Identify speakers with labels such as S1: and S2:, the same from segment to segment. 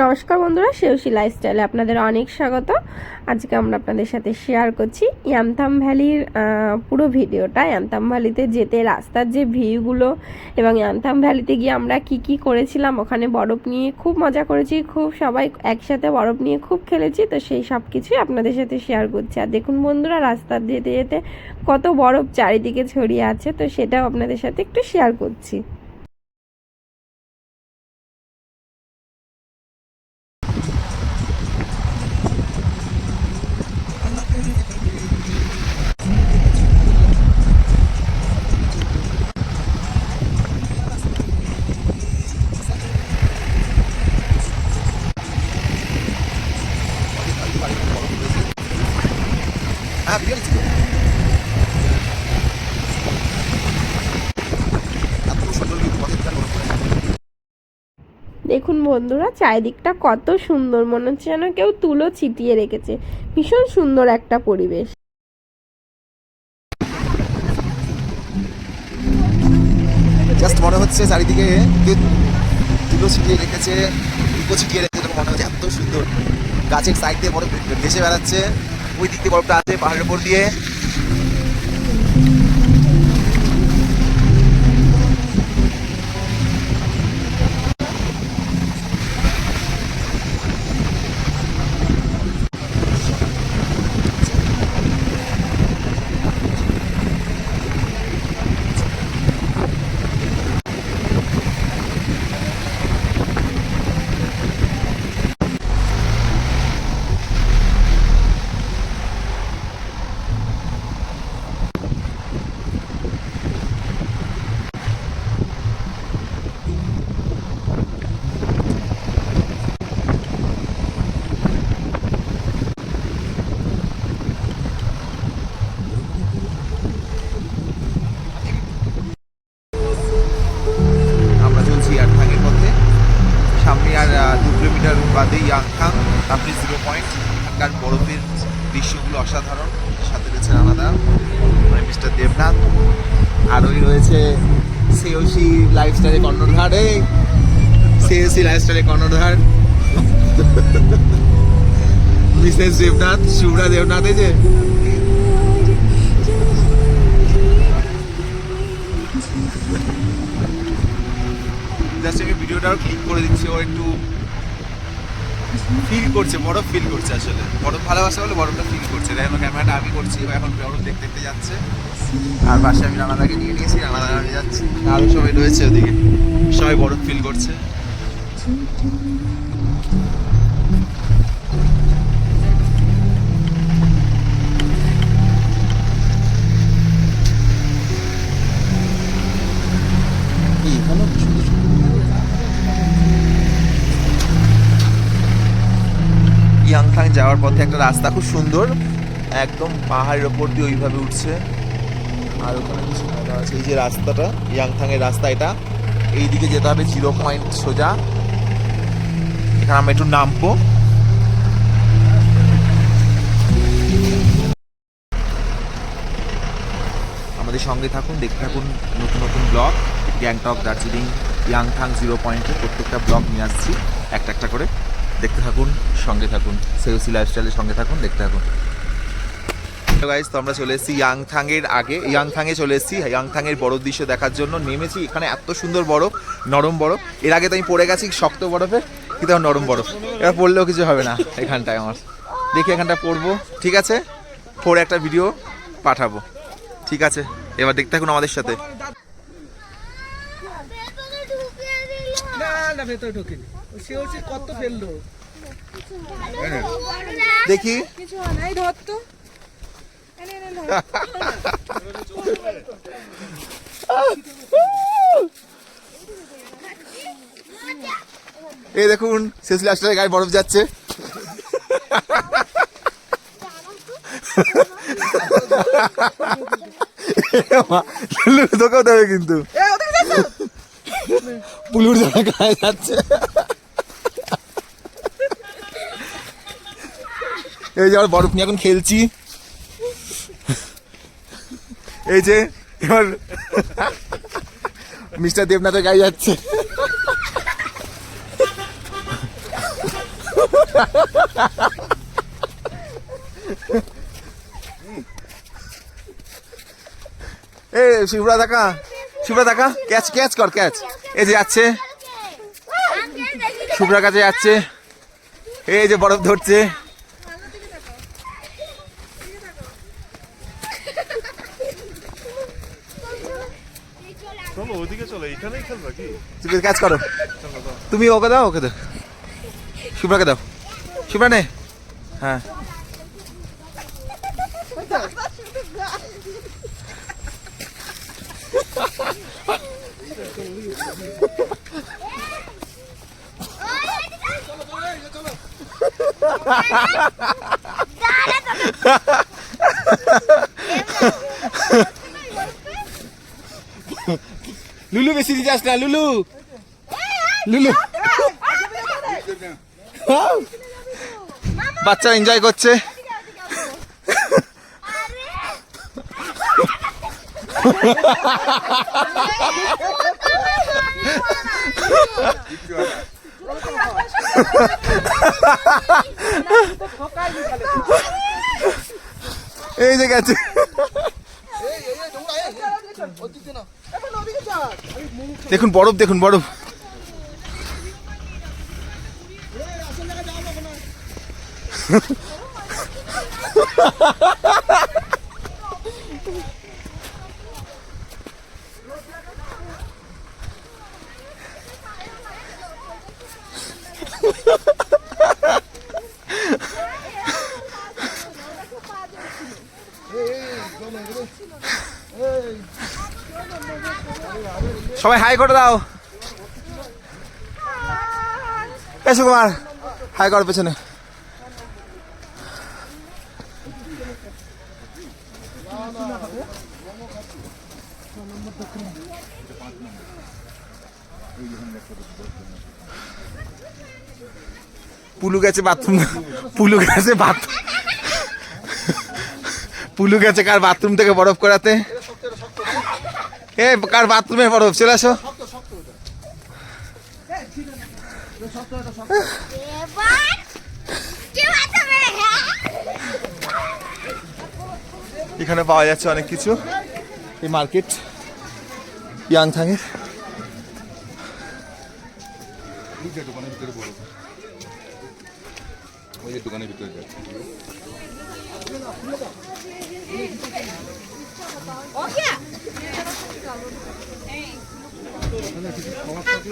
S1: নমস্কার বন্ধুরা শেউসি লাইফস্টাইলে আপনাদের অনেক স্বাগত। আজকে আমরা আপনাদের সাথে শেয়ার করছি ইয়ামথাম ভ্যালির পুরো ভিডিওটা ইয়ামথাম ভ্যালিতে যেতে রাস্তার যে ভিউগুলো এবং অ্যান্থাম ভ্যালিতে গিয়ে আমরা কি কি করেছিলাম, ওখানে বরফ নিয়ে খুব মজা করেছি, খুব সবাই একসাথে বরফ নিয়ে খুব খেলেছি, তো সেই সব কিছুই আপনাদের সাথে শেয়ার করছি। আর দেখুন বন্ধুরা, রাস্তা যেতে যেতে কত বরফ চারিদিকে ছড়িয়ে আছে, তো সেটাও আপনাদের সাথে একটু শেয়ার করছি। বন্ধুরা, চারিদিকটা কত সুন্দর। মনে হচ্ছে যেন কেউ তুলো ছিটিয়ে রেখেছে। ভীষণ সুন্দর একটা পরিবেশ।
S2: জাস্ট মনে হচ্ছে চারিদিকে তুলো ছিটিয়ে রেখেছে দুটো ছিটিয়ে রেখেছে মনে হচ্ছে এত সুন্দর। গাছের সাইড দিয়ে বরফ ভেসে বেড়াচ্ছে। ওই দিক দিয়ে বরফটা আছে পাহাড়ের উপর দিয়ে। তারপরে জিরো পয়েন্ট এখানকার বরফের দৃশ্যগুলো অসাধারণ। সাথে রয়েছে রানাদা মানে মিস্টার দেবনাথ। আর ওই রয়েছে সেওসি লাইফস্টাইলে কর্ণধার। এই সেওসি লাইফস্টাইলে কর্ণধার। মিসেস দেবনাথ শুভ্রা দেবনাথ, এই যে। জাস্ট আমি ভিডিওটাও ক্লিক করে দিচ্ছি, ও একটু ফিল করছে বরফ ফিল করছে আসলে। বরফ ভালোবাসা বলে বরফটা ফিল করছে। দেখো ক্যামেরাটা আমি করছি এখন বরফ দেখতে দেখতে যাচ্ছে। আর পাশে আমি রানাদাকে নিয়ে নিয়েছি রানাদা আমি যাচ্ছি। আরও সবাই রয়েছে ওদিকে। সবাই বরফ ফিল করছে। যাওয়ার পথে একটা রাস্তা খুব সুন্দর। একদম পাহাড়ের ওপর দিয়ে ওইভাবে উঠছে। আর ওখানে কিছু লেখা আছে। এই যে রাস্তাটা ইয়াংথাং এর রাস্তা এটা। এই দিকে যেতে হবে জিরো পয়েন্ট সোজা। এখানে আমরা একটু নামবো। আমাদের সঙ্গে থাকুন, দেখতে থাকুন নতুন নতুন blog. Gangtok, Darjeeling, Yumthang zero point প্রত্যেকটা ব্লগ নিয়ে আসছি। একটা একটা করে। দেখতে থাকুন, সঙ্গে থাকুন। সেওসি লাইফস্টাইলের সঙ্গে থাকুন, দেখতে থাকুন। গাইজ তো আমরা চলে এসেছি ইয়াংথাং এর আগে। ইয়াংথাং এ চলে এসেছি। ইয়াংথাং এর বরফ দৃশ্য দেখার জন্য নেমেছি। এখানে এত সুন্দর বরফ, নরম বরফ। এর আগে তো আমি পড়ে গেছি শক্ত বরফে, কিন্তু এখন নরম বরফ। এবার পড়লেও কিছু হবে না এখানটায় আমার। দেখি এখানটা পড়ব। ঠিক আছে? পরে একটা ভিডিও পাঠাবো। ঠিক আছে? এবার দেখতে থাকুন আমাদের সাথে।
S3: ভেতরে ঢোকেনি। সে হচ্ছে কত ফেলল।
S2: দেখি।
S4: কিছু হয় না এই
S2: দেখুন শেষলি আসলে গায়ে বরফ যাচ্ছে। তোকেও দেবে কিন্তু। পুলুর জায়গা গায়ে যাচ্ছে। এই যে আমার বরফ নিয়ে এখন খেলছি। এই যে, এবার মিস্টার দেবনাথের গাড়ি যাচ্ছে। এ শিবরা দেখা শিবরা দেখা ক্যাচ ক্যাচ কর ক্যাচ এই যে যাচ্ছে। শুভ্রা কাছে যাচ্ছে। এই যে বরফ ধরছে।
S5: চলো ওদিকে চলো এখানেই খেলবা কি?
S2: তুমি ক্যাচ করো। তুমি ওকে দাও ওকে দাও। শুভ্রাকে দাও। শুভ্রা নে। হ্যাঁ। লুলু বেশি দিতে আসলে লুলু। লুলু। বাচ্চা এনজয় করছে। এই যে গেছে দেখুন বরফ দেখুন বরফ সবাই হাই করে দাও। এসো কুমার হাই কর পেছনে। পুলু গেছে বাথরুম পুলু গেছে বাথরুম পুলু গেছে কার বাথরুম থেকে বরফ করাতে? এ, কার বাথরুমে বরফ? চলে আসো। এখানে পাওয়া যাচ্ছে অনেক কিছু। এই মার্কেট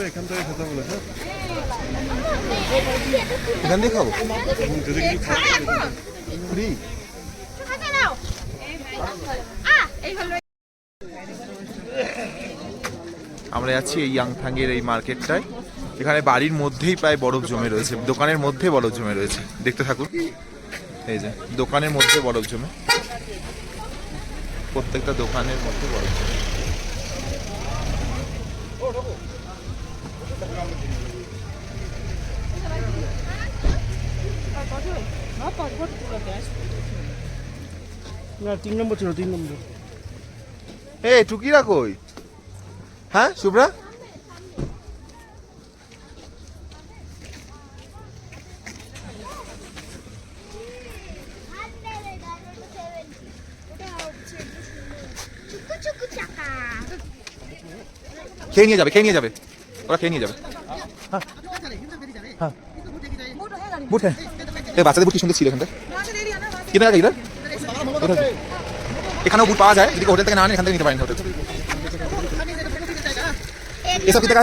S5: এখান থেকে খেতে
S2: এখান খাব?
S5: যদি কিছু
S2: ফ্রি আমরা যাচ্ছি এই ইয়াংথাংয়ের এই মার্কেটটায়। এখানে বাড়ির মধ্যেই প্রায় বরফ জমে রয়েছে দোকানের মধ্যে বরফ জমে রয়েছে। দেখতে থাকুন। এই যে দোকানের মধ্যে বরফ জমে। প্রত্যেকটা দোকানের মধ্যে বরফ জমে।
S3: না তিন নম্বর ছিল তিন নম্বর।
S2: এ টুকিরা কই? হ্যাঁ শুভ্রা? খেয়ে নিয়ে যাবে খেয়ে নিয়ে যাবে ওরা খেয়ে নিয়ে যাবে হ্যাঁ বুট হ্যাঁ এ বাচ্চাদের বুট কি সুন্দর ছিল এখানটা কিনা টাকা ইধার এখানেও বুট পাওয়া যায় যদি হোটেল থেকে না আনেন এখান থেকে নিতে পারেন হোটেল এসব কি টাকা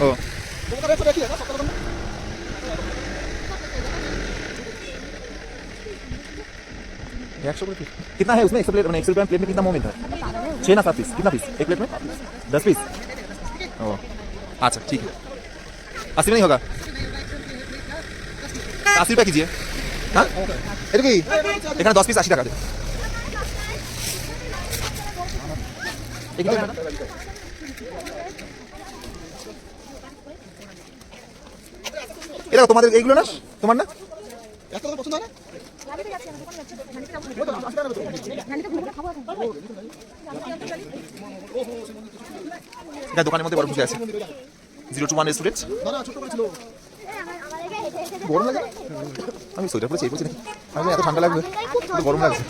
S2: ও एक सौ रुपये कितना है उसमें एक सौ प्लेट एक सौ रुपये प्लेट में कितना मोह मिलता है छः ना सात पीस कितना पीस एक प्लेट में दस पीस ओ अच्छा ठीक है अस्सी में नहीं होगा अस्सी रुपया कीजिए हाँ এটা কি এখানে দশ পিস আশি টাকা দেয় এগুলো ম্যাডাম এটা তোমাদের এইগুলো না তোমার না এটা দোকানের মধ্যে বরফ বসে আছে। জিরো টু ওয়ান আমি এই পরেছি নাকি? আমি এত ঠান্ডা লাগবে। গরম লাগছে।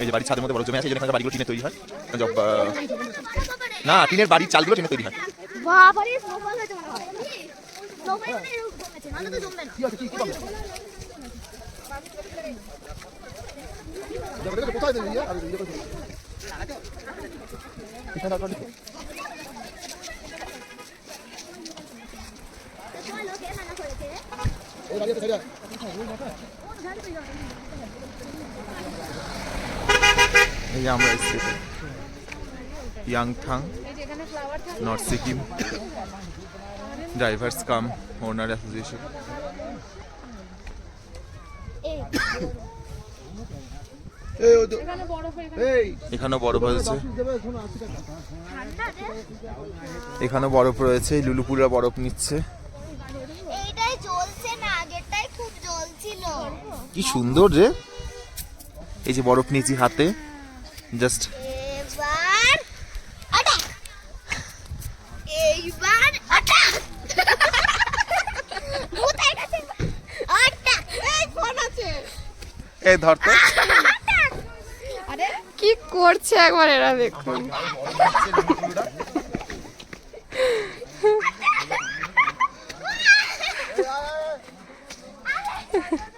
S2: এই যে বাড়ির ছাদের মধ্যে বড় জমি আছে এই জন্য এখানে বাড়িগুলো টিনের তৈরি হয়। না টিনের বাড়ির চালগুলো টিনের তৈরি হয়।
S6: স্নোফল হয়েছে মনে হয় স্নোফল মানে এরকম জমেছে নাহলে তো জমবে না চলো, কে মানা করেছে?
S2: এই যে আমরা এসেছি Yumthang North Sikkim drivers cum owner association
S6: এই,
S2: এখানেও বরফ হয়েছে
S6: ঠান্ডা রে।
S2: এখানেও বরফ রয়েছে লুলুপুরা বরফ নিচ্ছে।
S6: এইটাই জ্বলছে না আগেরটাই খুব জ্বলছিল।
S2: কি সুন্দর রে। এই যে বরফ নিয়েছি হাতে। জাস্ট
S6: এবার আটাক এইবার আটাক কোথায় গেছে আটাক এই ফোন আছে
S2: এই ধরতে
S6: আটাক
S1: কি করছে একবার এরা দেখুন
S6: আরে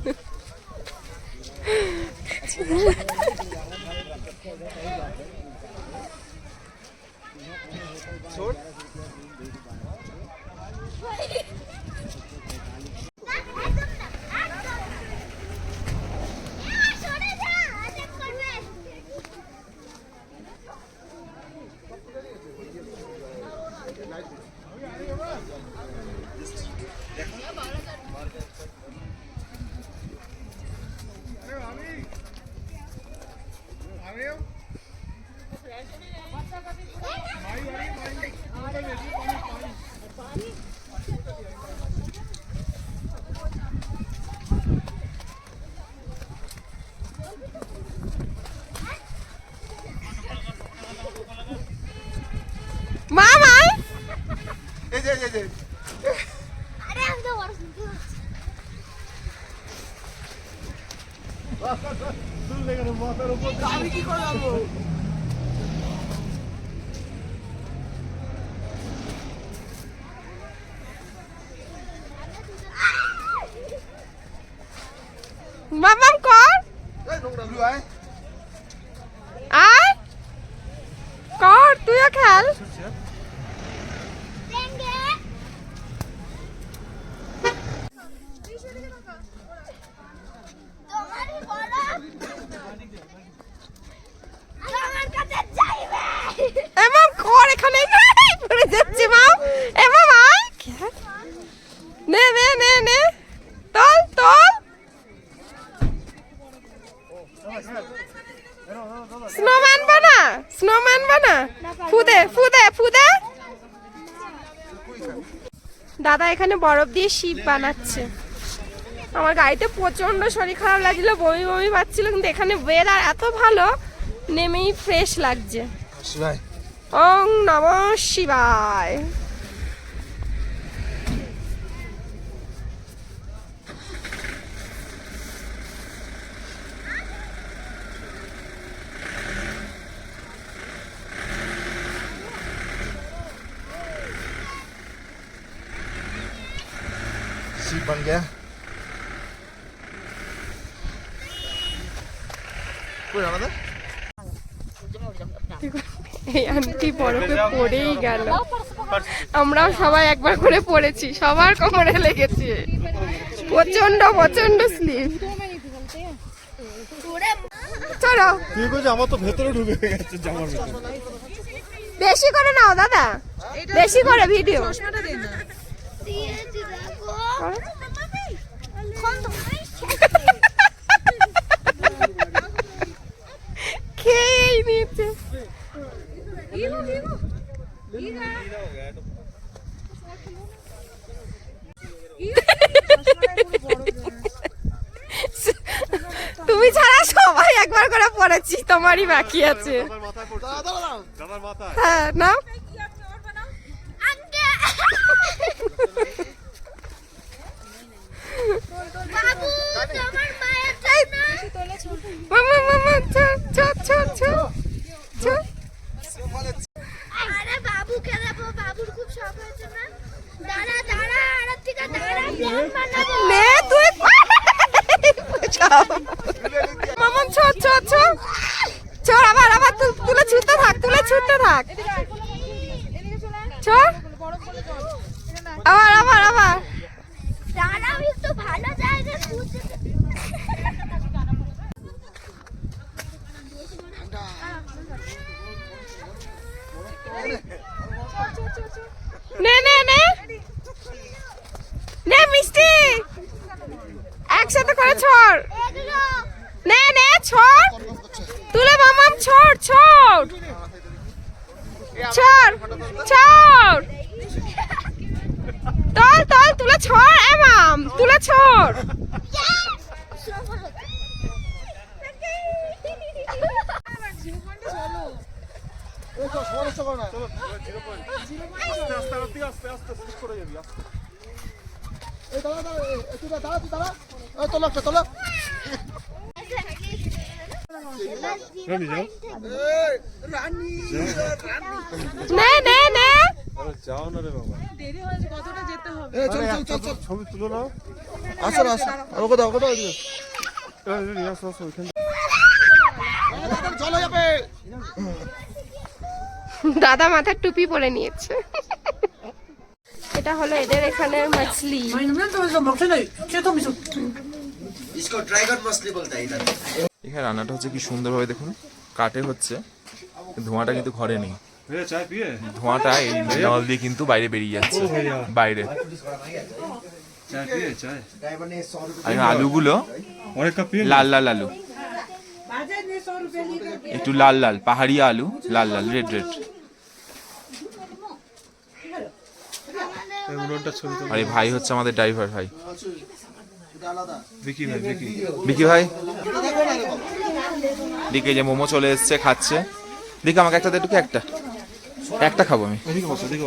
S1: মামাম কর আয় স্নোম্যান বানা? স্নোম্যান বানা? ফুদে ফুদে ফুদে? দাদা এখানে বরফ দিয়ে শিপ বানাচ্ছে। আমার গাড়িতে প্রচণ্ড শরীর খারাপ লাগছিল বমি বমি পাচ্ছিল কিন্তু এখানে ওয়েদার এত ভালো নেমেই ফ্রেশ লাগছে। ওং নম শিবায়।
S2: शिव बन गया कोई आना था
S1: এই আন্টি বরফে পড়েই গেল আমরাও সবাই একবার করে পড়েছি সবার কোমরে লেগেছে প্রচন্ড প্রচন্ড স্লিপ চলো
S5: তুই বলছি আমার তো ভেতরে ঢুকে গেছে জামার ভিতরে
S1: বেশি করে নাও দাদা বেশি করে ভিডিও
S6: তুমি ছাড়া সবাই
S1: একবার করে পড়েছি তোমারই বাকি আছে। হ্যাঁ না
S6: নে
S1: তুই মামন ছ ছ ছ। ছ আবার আবার তুল- তুলে ছুটতে থাক তুলে ছুটতে থাক। ছ আবার আবার আবার।
S6: দাঁড়াও একটু ভালো জায়গায় খুঁজে
S1: নে নে নে নে মিষ্টি একসাথে করে ছড়
S6: এগুলো
S1: নে নে ছড় তুলে ছড় ছড়। ছড় ছড়। তল তল, তুলে ছড় এ মাম তুলে ছড়।
S5: আস্তে আস্তে আস্তে আস্তে যাও
S1: নে নে নে
S5: আরে যাও না রে বাবা।
S4: দেরি হয়েছে কতটা যেতে হবে?
S5: আরে একটা ছবি তুলো নাও। আসো আসো। আর কোথাও কোথাও দিও আসো আসো ওইখানে। চলো যাবে।
S1: দাদা মাথার টুপি পরে নিয়েছে। এটা হলো এদের এখানের মাছলি।
S2: এখানে রান্নাটা হচ্ছে কি সুন্দরভাবে দেখুন কাটে হচ্ছে ধোঁয়াটা কিন্তু ঘরে নেই। ধোঁয়াটা এই জল দিয়ে কিন্তু বাইরে বেরিয়ে যাচ্ছে বাইরে। আর আলুগুলো লাল লাল আলু। একটু লাল লাল পাহাড়ি আলু লাল লাল রেড রেড আরে ভাই হচ্ছে আমাদের ড্রাইভার ভাই।
S5: বিকি ভাই
S2: দিকে যে মোমো চলে এসছে খাচ্ছে। দিকে আমাকে একটা দুটো একটা একটা? খাব আমি।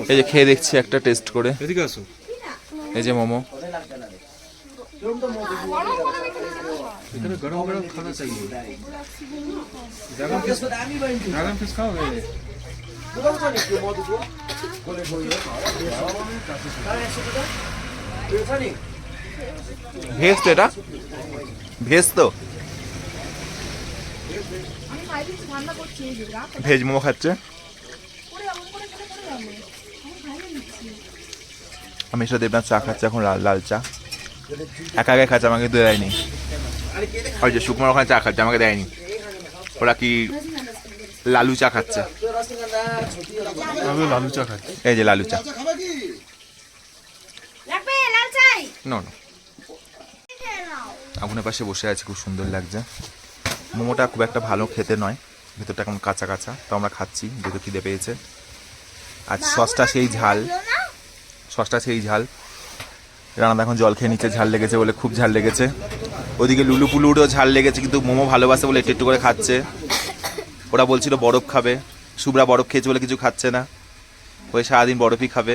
S2: এই যে খেয়ে দেখছি একটা টেস্ট করে। এই যে মোমো।
S5: গরম
S2: ভেজ তো এটা? ভেজ তো ভেজ মোমো খাচ্ছে? আমি সাথে দেবনাথ চা খাচ্ছে এখন লাল লাল চা। একা একা খাচ্ছে আমাকে দেয়নি। ওই যে সুকুমার ওখানে চা খাচ্ছে আমাকে দেয়নি। ওরা কি লালু চা খাচ্ছে?
S5: লালু চা খাচ্ছি।
S2: এই যে লালু চা। না না আগুনের পাশে বসে আছে খুব সুন্দর লাগছে। মোমোটা খুব একটা ভালো খেতে নয় ভেতরটা কেমন কাঁচা কাঁচা তো আমরা খাচ্ছি যেহেতু খিদে পেয়েছে আর সসটা সেই ঝাল। সসটা সেই ঝাল। রানাদা এখন জল খেয়ে নিচ্ছে ঝাল লেগেছে বলে খুব ঝাল লেগেছে। ওদিকে লুলু পুলুরও ঝাল লেগেছে কিন্তু মোমো ভালোবাসে বলে একটু একটু করে খাচ্ছে। ওরা বলছিল বরফ খাবে শুভ্রা বরফ খেয়েছে বলে কিছু খাচ্ছে না। ওই সারাদিন বরফই খাবে।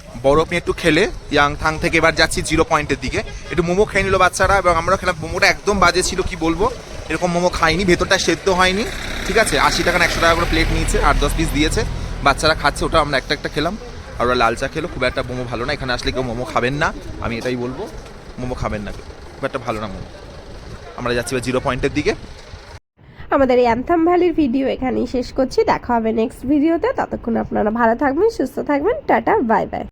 S1: বরফ
S2: নিয়ে একটু খেলে ইয়াং ইয়াংথাং থেকে এবার যাচ্ছি জিরো পয়েন্টের দিকে। একটু মোমো খেয়ে নিল বাচ্চারা, এবং আমরা খেলাম। মোমোটা একদম বাজে ছিল, কি বলব? এরকম মোমো খাইনি, ভেতরটা সেদ্ধ হয়নি, ঠিক আছে? আশি টাকা একশো টাকা করে প্লেট নিয়েছে, আট দশ পিস দিয়েছে। বাচ্চারা খাচ্ছে, ওটা আমরা একটা একটা খেলাম। আর ওরা লাল চা খেলো, খুব একটা মোমো ভালো না, এখানে আসলে কেউ মোমো খাবেন না। আমি এটাই বলব, মোমো খাবেন না খুব একটা ভালো না মোমো। আমরা যাচ্ছি এবার জিরো পয়েন্টের দিকে।
S1: আমাদের এই অ্যান্থাম ভ্যালির ভিডিও এখানেই শেষ করছি। দেখা হবে নেক্সট ভিডিওতে ততক্ষণ আপনারা ভালো থাকবেন, সুস্থ থাকবেন। Tata bye bye